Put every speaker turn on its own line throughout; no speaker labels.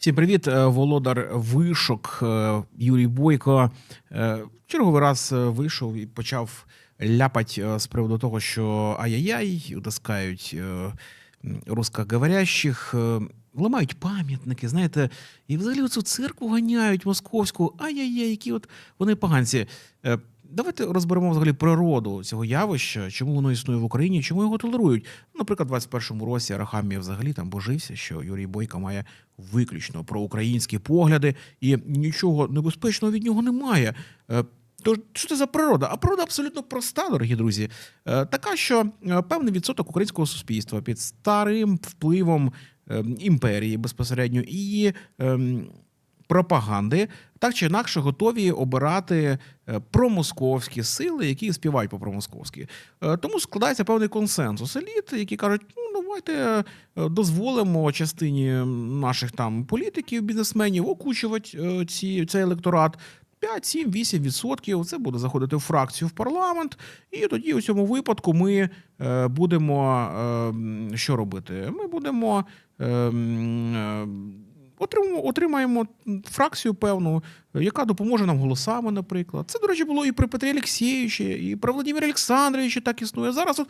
Всім привіт, Е, володар вишок е, Юрій Бойко. е, Черговий раз вийшов і почав ляпать з приводу того, що ай-яй-яй, утискають русскоговорящих, ламають пам'ятники, знаєте, і взагалі оцю церкву ганяють московську. Ай-яй-яй, які от вони поганці. Давайте розберемо взагалі природу цього явища, чому воно існує в Україні, чому його толерують. Наприклад, в 21-му році Арахамія взагалі там божився, що Юрій Бойко має виключно проукраїнські погляди, і нічого небезпечного від нього немає. Е, Тож, що це за природа? А природа абсолютно проста, дорогі друзі. Е, Така, що е, певний відсоток українського суспільства під старим впливом е, імперії безпосередньо і ем, пропаганди так чи інакше готові обирати е, промосковські сили, які співають по промосковськи. Е, Тому складається певний консенсус еліт, які кажуть, ну давайте е, дозволимо частині наших там політиків, бізнесменів окучувати ці, цей електорат. 5, 7, 8 відсотків це буде заходити в фракцію в парламент, і тоді у цьому випадку ми будемо що робити? Ми будемо отримаємо, фракцію певну, яка допоможе нам голосами, наприклад. Це, до речі, було і при Петрі Олексійовичі, і при Володимирі Олександровичі так існує. Зараз от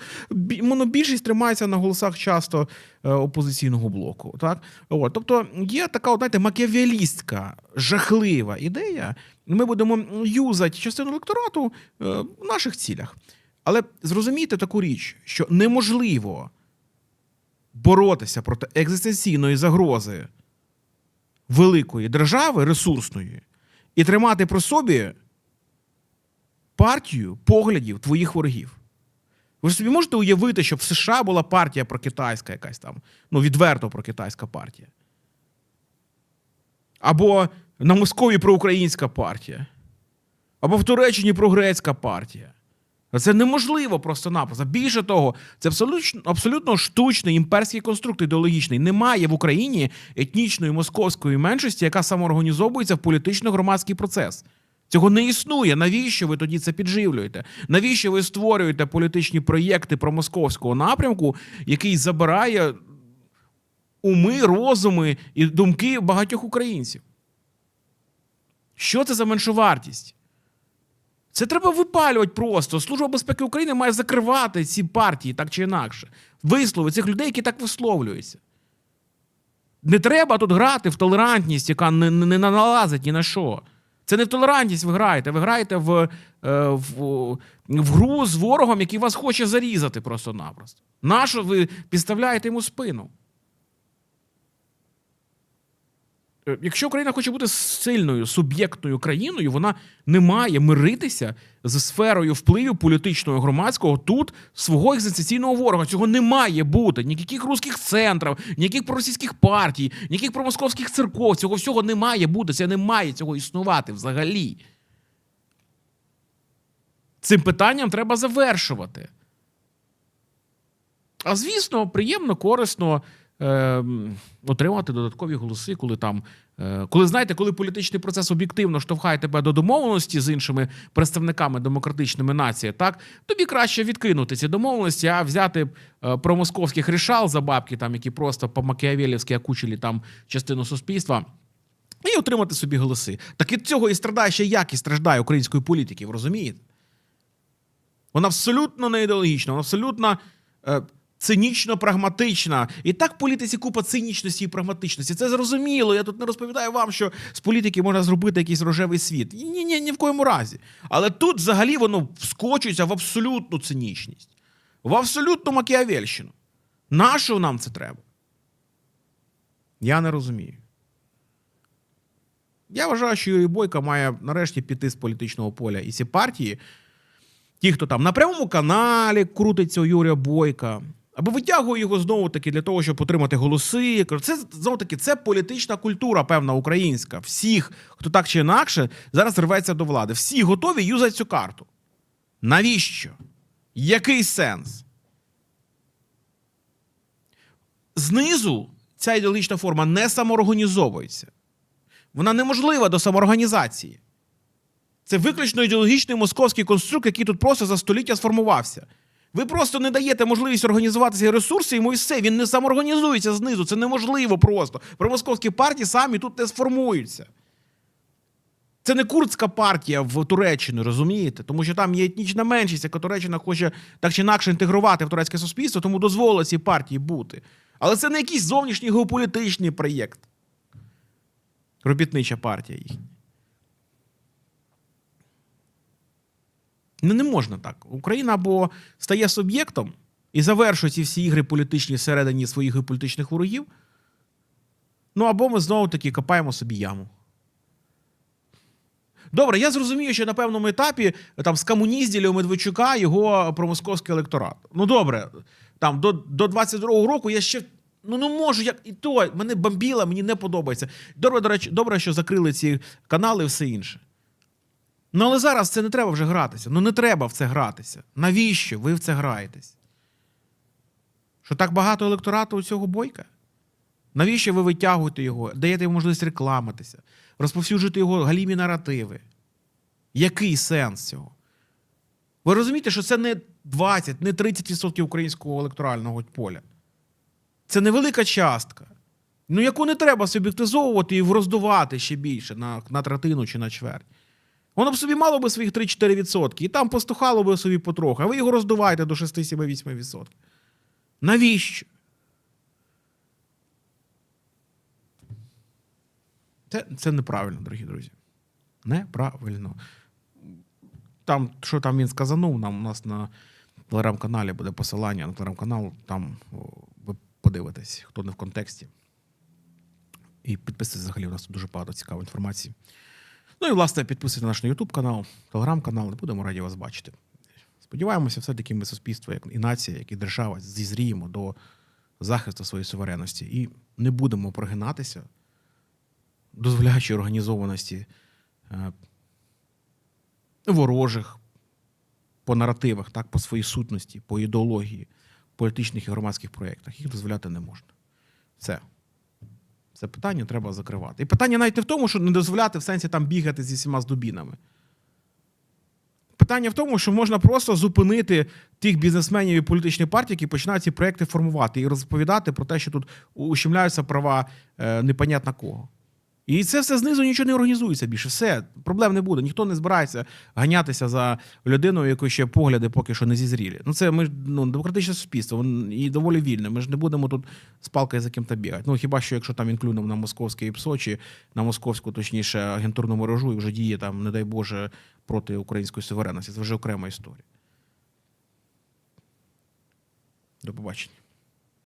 монобільшість тримається на голосах часто е, опозиційного блоку. Так? От, тобто є така, от, знаєте, макіавіалістська, жахлива ідея. Ми будемо юзати частину електорату е, в наших цілях. Але зрозумійте таку річ, що неможливо боротися проти екзистенційної загрози великої держави, ресурсної, і тримати при собі партію поглядів твоїх ворогів. Ви ж собі можете уявити, щоб в США була партія прокитайська якась там, ну, відверто прокитайська партія. Або на Москові проукраїнська партія, або в Туреччині прогрецька партія. Це неможливо просто-напросто. Більше того, це абсолютно, абсолютно штучний імперський конструкт ідеологічний. Немає в Україні етнічної московської меншості, яка самоорганізовується в політично-громадський процес. Цього не існує. Навіщо ви тоді це підживлюєте? Навіщо ви створюєте політичні проєкти про московського напрямку, який забирає уми, розуми і думки багатьох українців? Що це за меншовартість? Це треба випалювати просто. Служба безпеки України має закривати ці партії так чи інакше. Вислови цих людей, які так висловлюються. Не треба тут грати в толерантність, яка не, не, не налазить ні на що. Це не в толерантність ви граєте. Ви граєте в, е, в, в гру з ворогом, який вас хоче зарізати просто-напросто. Нащо ви підставляєте йому спину? Е, Якщо Україна хоче бути сильною суб'єктною країною, вона не має миритися з сферою впливу політичного громадського тут свого екзистенційного ворога. Цього не має бути. Ніяких русських центрів, ніяких проросійських партій, ніяких промосковських церков. Цього всього не має бути. Це не має цього існувати взагалі. Цим питанням треба завершувати. А звісно, приємно, корисно е, отримати додаткові голоси, коли там, е, коли знаєте, коли політичний процес об'єктивно штовхає тебе до домовленості з іншими представниками демократичними нації, так тобі краще відкинути ці домовленості, а взяти е, промосковських рішал за бабки, там які просто по макіавелівськи окучили там частину суспільства. І отримати собі голоси. Так від цього і страдає ще як і страждає української політики, розумієте? Вона абсолютно не ідеологічна, вона абсолютно е, цинічно прагматична. І так в політиці купа цинічності і прагматичності. Це зрозуміло. Я тут не розповідаю вам, що з політики можна зробити якийсь рожевий світ. Ні, ні, ні в коєму разі. Але тут взагалі воно вскочується в абсолютну цинічність, в абсолютну макіавельщину. Нащо нам це треба? Я не розумію. Я вважаю, що Юрій Бойко має нарешті піти з політичного поля. І ці партії, ті, хто там на прямому каналі крутиться у Юрія Бойка, або витягує його знову таки для того, щоб отримати голоси. Це знову таки це політична культура, певна українська. Всіх, хто так чи інакше, зараз рветься до влади. Всі готові юзати цю карту. Навіщо? Який сенс? Знизу ця ідеологічна форма не самоорганізовується. Вона неможлива до самоорганізації. Це виключно ідеологічний московський конструкт, який тут просто за століття сформувався. Ви просто не даєте можливість організуватися і ресурси, йому і все. Він не самоорганізується знизу. Це неможливо просто. Промосковські партії самі тут не сформуються. Це не курдська партія в Туреччині, розумієте? Тому що там є етнічна меншість, яка Туреччина хоче так чи інакше інтегрувати в турецьке суспільство, тому дозволила цій партії бути. Але це не якийсь зовнішній геополітичний проєкт. Робітнича партія їхня. Ну, не можна так. Україна або стає суб'єктом і завершує ці всі ігри політичні всередині своїх геополітичних ворогів. Ну або ми знову таки копаємо собі яму. Добре, я зрозумію, що на певному етапі там скомунізділи у Медведчука його промосковський електорат. Ну добре, там до, до 22-го року я ще ну не можу, як і то мене бомбіло, мені не подобається. Добре, до речі, добре, що закрили ці канали і все інше. Ну але зараз це не треба вже гратися. Ну не треба в це гратися. Навіщо ви в це граєтесь? Що так багато електорату у цього бойка? Навіщо ви витягуєте його, даєте йому можливість рекламитися, розповсюджувати його галімі наративи? Який сенс цього? Ви розумієте, що це не 20, не 30% українського електорального поля. Це невелика частка. Ну, яку не треба суб'єктизовувати і роздувати ще більше на, на третину чи на чверть. Воно б собі мало би своїх 3-4%, і там постухало би собі потроху, а ви його роздуваєте до 6-7-8%. Навіщо? Це, це неправильно, дорогі друзі. Неправильно. Там, що там він сказанув, нам у нас на телеграм-каналі буде посилання на телеграм-канал, там ви подивитесь, хто не в контексті. І підписуйтесь взагалі, у нас тут дуже багато цікавої інформації. Ну і, власне, підписуйтесь на наш YouTube канал, телеграм-канал, і будемо раді вас бачити. Сподіваємося, все-таки ми суспільство, як і нація, як і держава, зізріємо до захисту своєї суверенності і не будемо прогинатися, дозволяючи організованості е, ворожих по наративах, так, по своїй сутності, по ідеології, політичних і громадських проєктах. Їх дозволяти не можна. Все. Це питання треба закривати. І питання навіть не в тому, що не дозволяти в сенсі там бігати зі всіма з дубінами. Питання в тому, що можна просто зупинити тих бізнесменів і політичних партій, які починають ці проекти формувати і розповідати про те, що тут ущемляються права е, непонятно кого. І це все знизу нічого не організується більше. Все, проблем не буде. Ніхто не збирається ганятися за людиною, якої ще погляди поки що не зізрілі. Ну це ми ж ну, демократичне суспільство вон- і доволі вільне. Ми ж не будемо тут з палкою за ким-то бігати. Ну хіба що, якщо там він клюнув на московське ПСО, чи на московську, точніше, агентурну мережу і вже діє там, не дай Боже, проти української суверенності. Це вже окрема історія. До побачення.